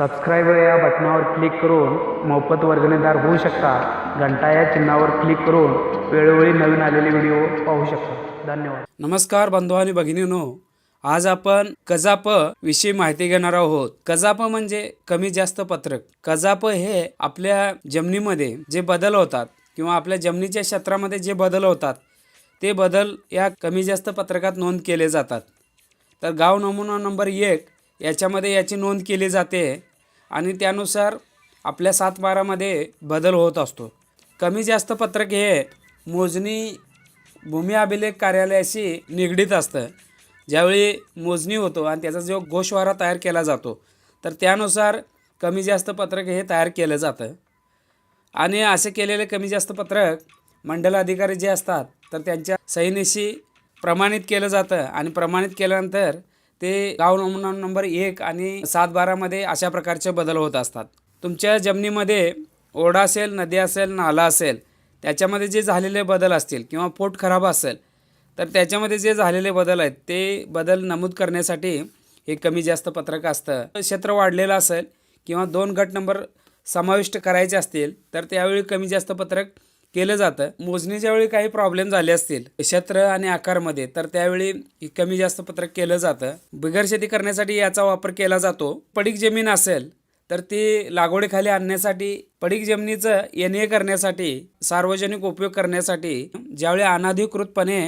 Subscribe या बटनावर click करून मोफत वर्गणीदार होऊ शकता. घंटा या चिन्हावर क्लिक करून वेळोवेळी नवीन आलेले व्हिडिओ पाहू शकता. धन्यवाद. नमस्कार बंधू आणि भगिनीनो. आज आपण कजाप विषयी माहिती घेणार आहोत. कजाप म्हणजे कमी जास्त पत्रक. कजाप हे आपल्या जमिनीमध्ये जे बदल होतात किंवा आपल्या जमिनीच्या क्षेत्रामध्ये जे बदल होतात ते बदल या कमी जास्त पत्रकात नोंद केले जातात. तर गाव नमुना नंबर एक याच्यामध्ये याची नोंद केली जाते. आणि त्यानुसार आपल्या सातबारामध्ये बदल होत असतो. कमी जास्त पत्रक हे मोजणी भूमी अभिलेख कार्यालयाशी निगडीत असतं. ज्यावेळी मोजणी होतो आणि त्याचा जो गोषवारा तयार केला जातो तर त्यानुसार कमी जास्त पत्रक हे तयार केलं जातं. आणि असे केलेले कमी जास्त पत्रक मंडल अधिकारी जे असतात तर त्यांच्या सैनिशी प्रमाणित केलं जातं. आणि प्रमाणित केल्यानंतर ते गाव नमुना नंबर एक आणि सात बारामध्ये अशा प्रकारचे बदल होत असतात. तुमच्या जमिनीमध्ये ओढा असेल नदी असेल नाला असेल त्याच्यामध्ये जे झालेले बदल असतील किंवा पोट खराब असेल तर त्याच्यामध्ये जे झालेले बदल आहेत ते बदल नमूद करण्यासाठी हे कमी जास्त पत्रक असतं. क्षेत्र वाढलेलं असेल किंवा दोन गट नंबर समाविष्ट करायचे असतील तर त्यावेळी कमी जास्त पत्रक केलं जातं. मोजणीच्या वेळी काही प्रॉब्लेम झाले असतील क्षेत्र आणि आकारमध्ये तर त्यावेळी कमी जास्त पत्रक केलं जातं. बिगर शेती करण्यासाठी याचा वापर केला जातो. पडीक जमीन असेल तर ती लागवडीखाली आणण्यासाठी पडीक जमिनीचं एन ए करण्यासाठी सार्वजनिक उपयोग करण्यासाठी ज्यावेळी अनाधिकृतपणे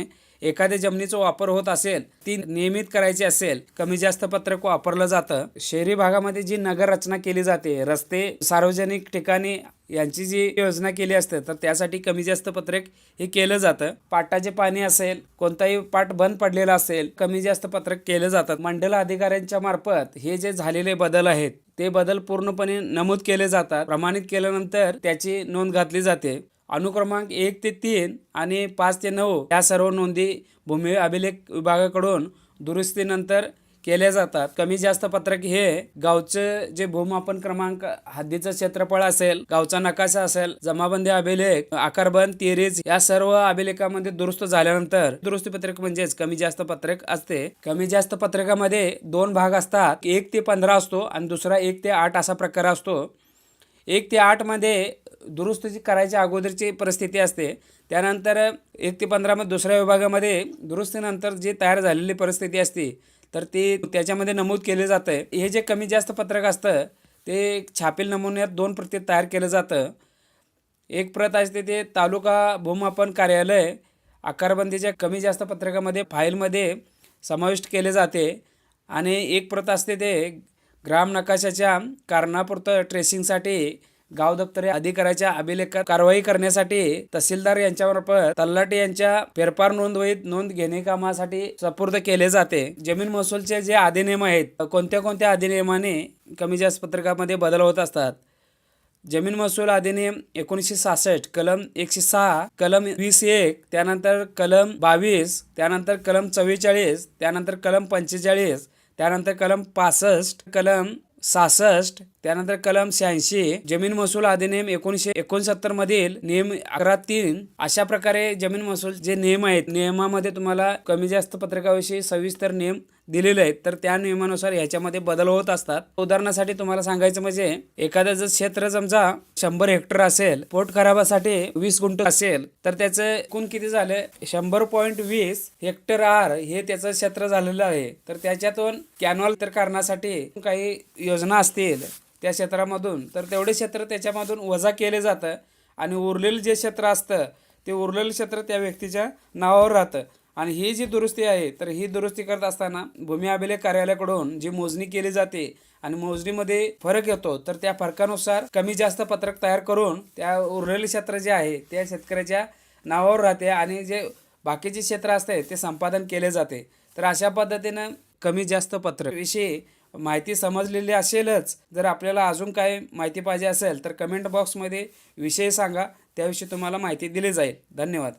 एखाद्या जमिनीचा वापर होत असेल ती नियमित करायची असेल कमी जास्त पत्रक वापरलं जातं. शहरी भागामध्ये जी नगर रचना केली जाते रस्ते सार्वजनिक ठिकाणी यांची जी योजना केली असते तर त्यासाठी कमी जास्त पत्रक हे केलं जातं. पाटाचे पाणी असेल कोणताही पाट बंद पडलेला असेल कमी जास्त पत्रक केलं जातं. मंडल अधिकाऱ्यांच्या मार्फत हे जे झालेले बदल आहेत ते बदल पूर्णपणे नमूद केले जातात. प्रमाणित केल्यानंतर त्याची नोंद घातली जाते. अनुक्रमांक एक ते तीन आणि पाच ते नऊ या सर्व नोंदी भूमी अभिलेख विभागाकडून दुरुस्तीनंतर केल्या जातात. कमी जास्त पत्रक हे गावचं जे भूमापन क्रमांक हद्दीचं क्षेत्रफळ असेल गावचा नकाशा असेल जमाबंदी अभिलेख आकारबंद तिरीज या सर्व अभिलेखामध्ये दुरुस्त झाल्यानंतर दुरुस्ती पत्रक म्हणजेच कमी जास्त पत्रक असते. कमी जास्त पत्रकामध्ये दोन भाग असतात. एक ते पंधरा असतो आणि दुसरा एक ते आठ असा प्रकार असतो. एक ते आठमध्ये दुरुस्तीची करायच्या अगोदरची परिस्थिती असते. त्यानंतर एक ते पंधरामध्ये दुसऱ्या विभागामध्ये दुरुस्तीनंतर जी तयार झालेली परिस्थिती असते तर ती त्याच्यामध्ये नमूद केले जातं. हे जे कमी जास्त पत्रक असतं ते छापील नमुन्यात दोन प्रती तयार केलं जातं. एक प्रत असते ते तालुका भूमापन कार्यालय आकारबंदीच्या कमी जास्त पत्रकामध्ये फाईलमध्ये समाविष्ट केले जाते. आणि एक प्रत असते ते ग्राम नकाशाच्या कारणापुरतं ट्रेसिंगसाठी गाव दप्तरी अधिकाऱ्याच्या अभिलेख कारवाई करण्यासाठी तहसीलदार यांच्यामार्फत तल्लाटे यांच्या फेरफार नोंदवहीत नोंद घेणे कामासाठी सपूर्द केले जाते. जमीन महसूलचे जे अधिनियम आहेत कोणत्या कोणत्या अधिनियमाने कमी जास्त पत्रकामध्ये बदल होत असतात? जमीन महसूल अधिनियम एकोणीसशे सहासष्ट कलम एकशे सहा कलम वीस एक त्यानंतर कलम बावीस त्यानंतर कलम चव्वेचाळीस त्यानंतर कलम पंचेचाळीस त्यानंतर कलम पासष्ट कलम सहासष्ट त्यानंतर कलम शहाऐंशी जमीन महसूल अधिनियम एकोणीसशे एकोणसत्तर मधील नियम अकरा तीन अशा प्रकारे जमीन महसूल जे नियम आहेत नियमामध्ये तुम्हाला कमी जास्त पत्रकाविषयी सविस्तर नियम दिलेले आहेत तर त्या नियमानुसार ह्याच्यामध्ये बदल होत असतात. उदाहरणासाठी तुम्हाला सांगायचं म्हणजे एखादं जर क्षेत्र समजा शंभर हेक्टर असेल पोट खराबासाठी वीस गुंठ असेल तर त्याचं एकूण किती झालं? शंभर पॉईंट वीस हेक्टर आर हे त्याचं क्षेत्र झालेलं आहे. तर त्याच्यातून कॅनॉल तर करण्यासाठी काही योजना असतील त्या क्षेत्रामधून. तर तेवढे क्षेत्र त्याच्यामधून वजा केले जातं आणि उरलेलं जे क्षेत्र असतं ते उरलेलं क्षेत्र त्या व्यक्तीच्या नावावर राहतं. आणि ही जी दुरुस्ती आहे तर ही दुरुस्ती करत असताना भूमी अभिलेख कार्यालयाकडून जी मोजणी केली जाते आणि मोजणीमध्ये फरक येतो तर त्या फरकानुसार कमी जास्त पत्रक तयार करून त्या उरलेले क्षेत्र जे आहे त्या शेतकऱ्याच्या नावावर राहते आणि जे बाकीचे क्षेत्र असते ते संपादन केले जाते. तर अशा पद्धतीनं कमी जास्त पत्रक विषयी माहिती समजलेली असेलच. जर आपल्याला अजून काय माहिती पाहिजे असेल तर कमेंट बॉक्समध्ये विषय सांगा. त्याविषयी तुम्हाला माहिती दिली जाईल. धन्यवाद.